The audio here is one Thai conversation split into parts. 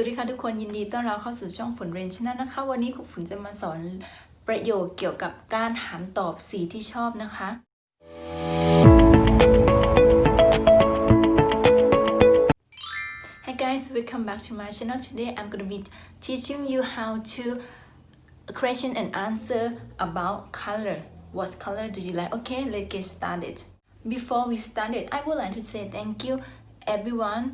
วัสดีค่ะทุกคนยินดีต้อนรับเข้าสู่ช่องฝนเรนชนะนะคะ วันนี้ครูฝนจะมาสอนประโยคเกี่ยวกับการถามตอบสีที่ชอบนะคะ Hi guys, welcome back to my channel. Today I'm going to be teaching you how to question and answer about color. What color do you like? Okay, let's get started. Before we started, I would like to say thank you everyone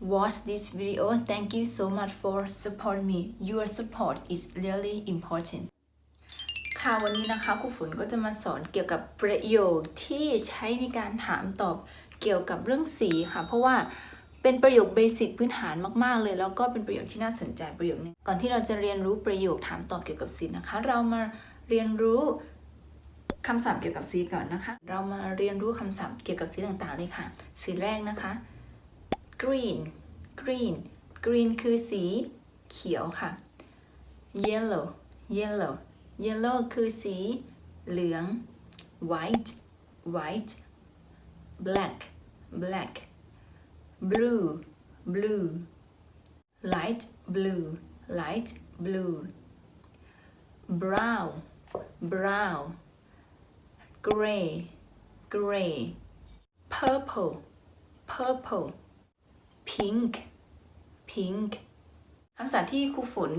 watch this video. Thank you so much for support me. Your support is really important. ค่ะวันนี้นะคะครูฝนก็จะมาสอนเกี่ยวกับประโยคที่ใช้ในการถามตอบเกี่ยวกับเรื่องสีค่ะ เพราะว่าเป็นประโยคเบสิกพื้นฐานมาก ๆ เลย แล้วก็เป็นประโยคที่น่าสนใจประโยคนึงก่อนที่เราจะเรียนรู้ประโยคถามตอบเกี่ยวกับสีนะคะ เรามาเรียนรู้คำศัพท์เกี่ยวกับสีก่อนนะคะ เรามาเรียนรู้คำศัพท์เกี่ยวกับสีต่างๆเลยค่ะสีแรกนะคะ green green green คือสีเขียวค่ะ yellow yellow yellow คือสีเหลือง white white black black blue blue light blue light blue brown brown gray gray purple purple pink pink คำศัพท์ที่ครูฝน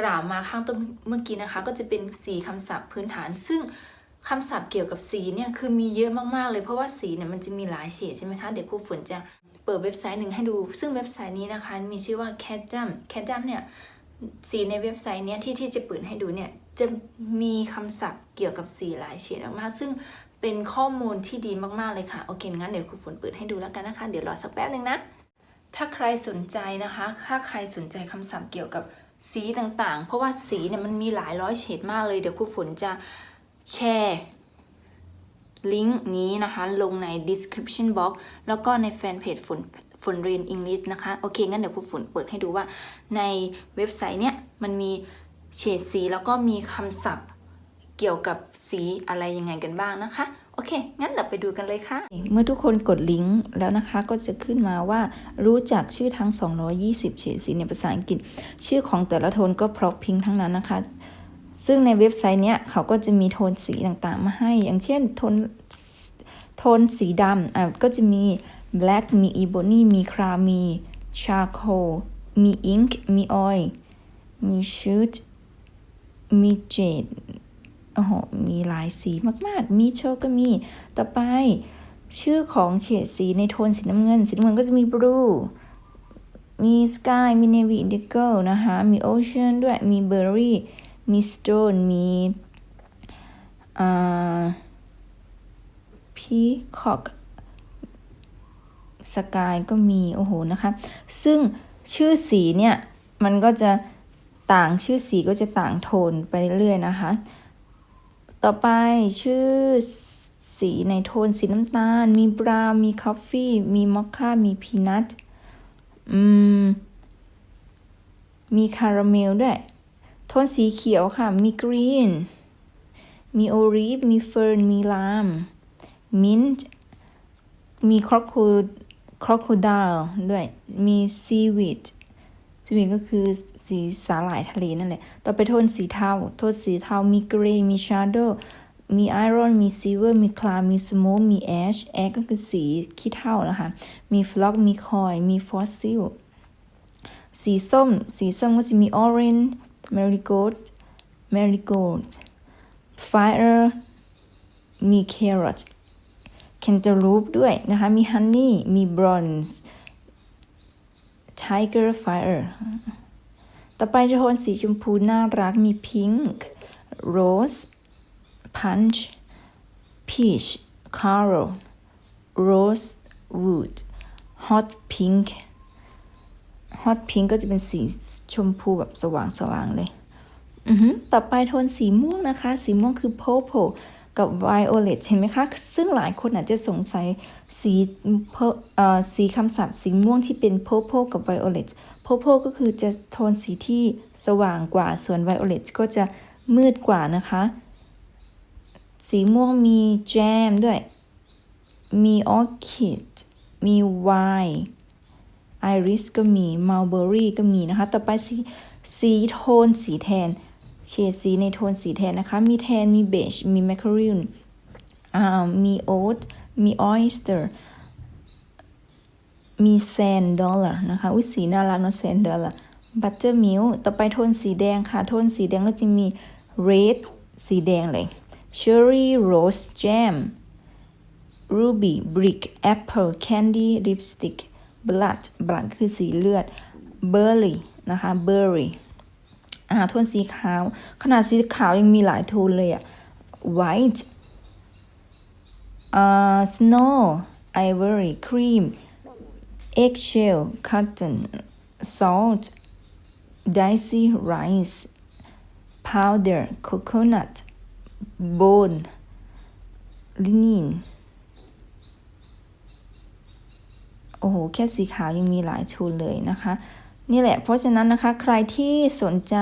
กล่าวมาข้างต้นเมื่อกี้นะคะ ก็จะเป็นสีคำศัพท์พื้นฐาน ซึ่งคำศัพท์เกี่ยวกับสีเนี่ยคือมีเยอะมากๆเลยเพราะว่าสีเนี่ยมันจะมีหลายเฉดใช่ไหมคะ เดี๋ยวครูฝนจะเปิดเว็บไซต์หนึ่งให้ดู ซึ่งเว็บไซต์นี้นะคะ มีชื่อว่า c a d a m c a d a m เนี่ยสีในเว็บไซต์เนี้ยที่ที่จะเปิดให้ดูเนี่ยจะมีคำศัพท์เกี่ยวกับสีหลายเฉดมากๆซึ่งเป็นข้อมูลที่ดีมากๆเลยค่ะ โอเคงั้นเดี๋ยวครูฝนเปิดให้ดูแล้วกันนะคะ เดี๋ยวรอสักแป๊บหนึ่งนะ ถ้าใครสนใจนะคะ ถ้าใครสนใจคำศัพท์เกี่ยวกับสีต่างๆ เพราะว่าสีเนี่ยมันมีหลายร้อยเฉดมากเลย เดี๋ยวครูฝนจะแชร์ลิงก์นี้นะคะ ลงใน description box แล้วก็ในแฟนเพจฝนฝนเรียนอังกฤษนะคะ โอเค งั้นเดี๋ยวครูฝนเปิดให้ดูว่า ในเว็บไซต์เนี่ยมันมีเฉดสีแล้วก็มีคำศัพท์เกี่ยวกับสีอะไรยังไงกันบ้างนะคะ โอเค งั้นเราไปดูกันเลยค่ะ เมื่อทุกคนกดลิงก์แล้วนะคะก็จะขึ้นมาว่ารู้จักชื่อทั้ง 220 เฉดสีในภาษาอังกฤษ ชื่อของแต่ละโทนก็เพราะพิงทั้งนั้นนะคะ ซึ่งในเว็บไซต์เนี้ยเขาก็จะมีโทนสีต่างๆ มาให้ อย่างเช่นโทนโทนสีดำอะก็จะมี black มี ebony มีครามี charcoal มี ink มี oil มี shoot มี jade โอ้โหมีหลายสีมากๆ มีโชก็มี ต่อไป ชื่อของเฉดสีในโทนสีน้ำเงิน สีน้ำเงินก็จะมี blue มี sky มี navy indigo นะคะ มี ocean ด้วย มี berry มี stone มีอ่า peacock sky ก็มี โอ้โห นะคะ ซึ่งชื่อสีเนี่ย มันก็จะต่างชื่อสีก็จะต่างโทนไปเรื่อยนะคะ ต่อไปชื่อสีในโทนสีน้ำตาล มีบราวมีคอฟฟี่ มีมอคค่า มีพีนัทอืม มีคาราเมลด้วย โทนสีเขียวค่ะ มีกรีน มีโอรีฟ มีเฟิร์น มีลาม มินต์มีครอคโครอคโคดัลด้วย มีซีวิด ซีวิดก็คือสีสาหร่ายทะเลนั่นแหละ ต่อไปโทนสีเทา โทนสีเทา มีเกรย์ มีชาร์โดมีไอรอน มีซิลเวอร์ มีคลา มีสโมกมีแอช แอชก็คือสีขี้เถ้านะคะ มีฟล็อก มีคอย มีฟอสซิล สีส้ม สีส้มก็จะมี orange marigold marigold fire มี carrot cantaloupe ด้วยนะคะ มี honey มี bronze tiger fire ต่อไปโทนสีชมพูน่ารักมี pink rose punch peach coral rose wood hot pink hot pink ก็จะเป็นสีชมพูแบบสว่างๆเลย อือหือต่อไปโทนสีม่วงนะคะ สีม่วงคือ purple กับ violet เห็นไหมคะ ซึ่งหลายคนอาจจะสงสัยสีเอ่อสีคำศัพท์สีม่วงที่เป็น purple กับ violet purple ก็คือจะโทนสีที่สว่างกว่า ส่วน violet ก็จะมืดกว่านะคะ สีม่วงมี jam ด้วย มี orchid มี wine iris ก็มี mulberry ก็มีนะคะ ต่อไปสีสีโทนสีแทน เฉดสีในโทนสีแทนนะคะ มีแทน มีเบจ มีแมคคารูนอ่ามีโอ๊ต มีออยสเตอร์ มีแซนดอลลาร์นะคะ อุ้ยสีน่ารักเนาะแซนดอลลาร์บัตเตอร์มิลต่อไปโทนสีแดงค่ะ โทนสีแดงก็จะมีเรดสีแดงเลยเชอร์รี่โรสแจมรูบี้บริกแอปเปิลแคนดี้ลิปสติกบลัดบลัดคือสีเลือดเบอร์รี่นะคะเบอร์รี่าโทนสีขาว ขนาดสีขาวยังมีหลายโทนเลยอะ white อ่า snow ivory cream eggshell cotton salt dicey rice powder coconut bone linen โอ้โห แค่สีขาวยังมีหลายโทนเลยนะคะ นี่แหละ เพราะฉะนั้นนะคะ ใครที่สนใจ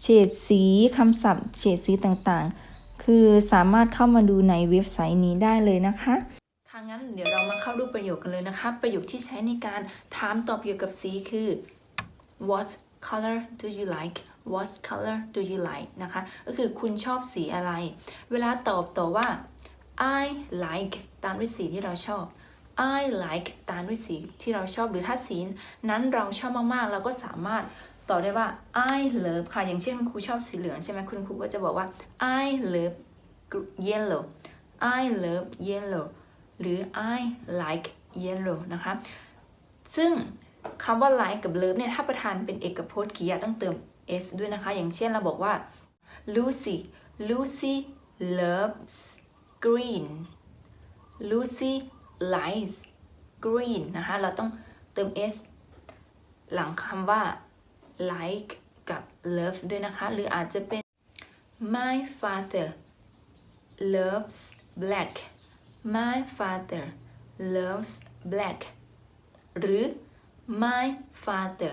เฉดสีคำศัพท์เฉดสีต่างๆ คือสามารถเข้ามาดูในเว็บไซต์นี้ได้เลยนะคะค่ะงั้นเดี๋ยวเรามาเข้ารูปประโยคกันเลยนะคะ ประโยคที่ใช้ในการถามตอบเกี่ยวกับสีคือ what color do you like what color do you like นะคะ ก็คือคุณชอบสีอะไร เวลาตอบต่อว่า I like ตามด้วยสีที่เราชอบ I like ตามด้วยสีที่เราชอบหรือถ้าสีนั้นเราชอบมากๆ เราก็สามารถต่อได้ว่า I love ค่ะ อย่างเช่นคุณครูชอบสีเหลืองใช่ไหมคุณครูก็จะบอกว่า I love yellow I love yellow หรือ I like yellow นะคะ ซึ่งคำว่า like กับ love เนี่ย ถ้าประธานเป็นเอกพจน์กริยาต้องเติม s ด้วยนะคะ อย่างเช่นเราบอกว่า Lucy Lucy loves green Lucy likes green นะคะ เราต้องเติม s หลังคำว่า like กับ love ด้วยนะคะ หรืออาจจะเป็น My father loves black My father loves black หรือ My father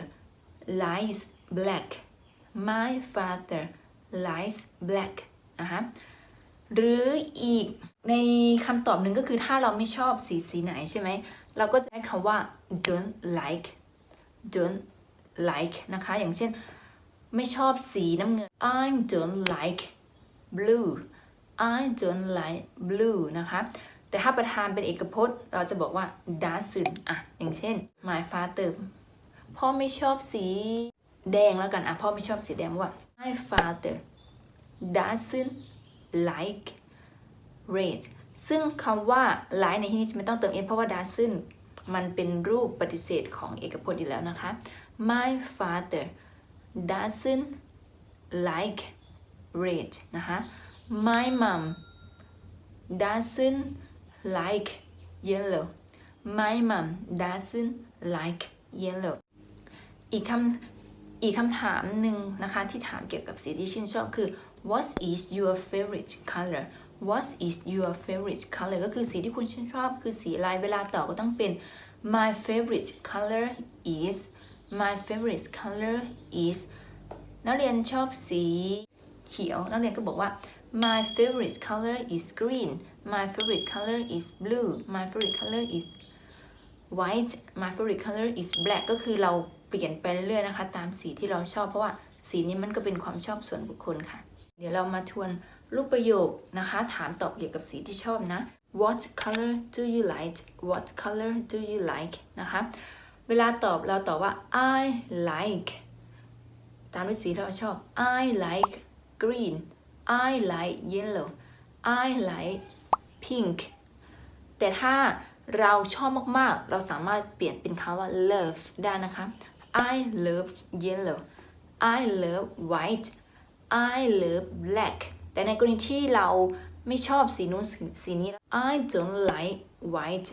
likes black My father likes black นะคะหรืออีก ในคำตอบหนึ่งก็คือถ้าเราไม่ชอบสีสีไหนใช่ไหม เราก็จะใช้คำว่า don't like don't like นะคะ อย่างเช่น ไม่ชอบสีน้ำเงิน I don't like blue I don't like blue นะคะ แต่ถ้าประธานเป็นเอกพจน์ เราจะบอกว่า doesn't อะ อย่างเช่น my father พ่อไม่ชอบสีแดงแล้วกัน อะ พ่อไม่ชอบสีแดงว่า my father doesn't like red ซึ่งคำว่า like ในที่นี้จะไม่ต้องเติม s เพราะว่า doesn't มันเป็นรูปปฏิเสธของเอกพจน์อยู่แล้วนะคะ my father doesn't like red นะคะ my mom doesn't like yellow my mom doesn't like yellow อีกคำอีกคำถามหนึ่งนะคะ ที่ถามเกี่ยวกับสีที่ชื่นชอบคือ what is your favorite color what is your favorite color ก็คือสีที่คุณชื่นชอบคือสีอะไรเวลาตอบก็ต้องเป็น my favorite color is my favorite color is นักเรียนชอบสีเขียว นักเรียนก็บอกว่า my favorite color is green my favorite color is blue my favorite color is white my favorite color is black ก็คือเราเปลี่ยนไปเรื่อยๆนะคะ ตามสีที่เราชอบเพราะว่าสีนี้มันก็เป็นความชอบส่วนบุคคลค่ะ เดี๋ยวเรามาทวน รูปประโยคนะคะ ถามตอบเกี่ยวกับสีที่ชอบนะ what color do you like what color do you like นะคะ เวลาตอบเราตอบว่า I like ตามด้วยสีที่เราชอบ I like green I like yellow I like pink แต่ถ้าเราชอบมาก ๆ เราสามารถเปลี่ยนเป็นคำว่า love ได้นะคะ I love yellow I love white I love black แต่ในกรณีที่เราไม่ชอบสีนู้นสีสีนี้ I don't like white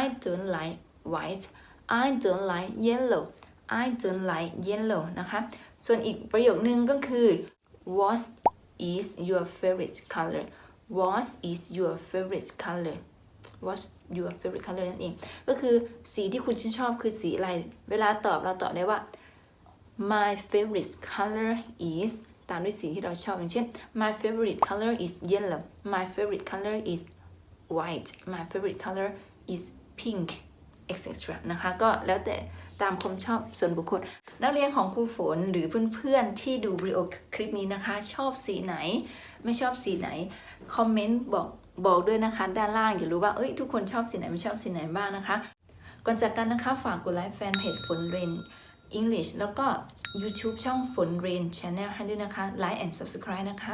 I don't like white I don't like yellow I don't like yellow นะคะ ส่วนอีกประโยคนึงก็คือ what is your favorite color what is your favorite color what your favorite color นั่นเอง ก็คือสีที่คุณชื่นชอบคือสีอะไร เวลาตอบเราตอบได้ว่า my favorite color is ตามด้วยสีที่เราชอบอย่างเช่น my favorite color is yellow my favorite color is white my favorite color is pink etc นะคะ ก็แล้วแต่ตามความชอบส่วนบุคคล นักเรียนของครูฝนหรือเพื่อนๆ ที่ดูวิดีโอคลิปนี้นะคะ ชอบสีไหน ไม่ชอบสีไหน คอมเมนต์บอกบอกด้วยนะคะ ด้านล่างอย่ารู้ว่าเอ้ยทุกคนชอบสีไหนไม่ชอบสีไหนบ้างนะคะ ก่อนจากกันนะคะฝากกดไลค์แฟนเพจฝนเรน English แล้วก็ YouTube ช่องฝนเรน Channel ให้ด้วยนะคะ Like and Subscribe นะคะ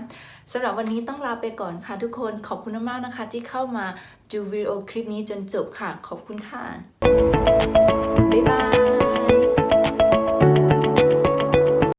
สำหรับวันนี้ต้องลาไปก่อนค่ะทุกคนขอบคุณมากนะคะ ที่เข้ามาดูวิดีโอคลิปนี้จนจบค่ะ ขอบคุณค่ะ บ๊ายบาย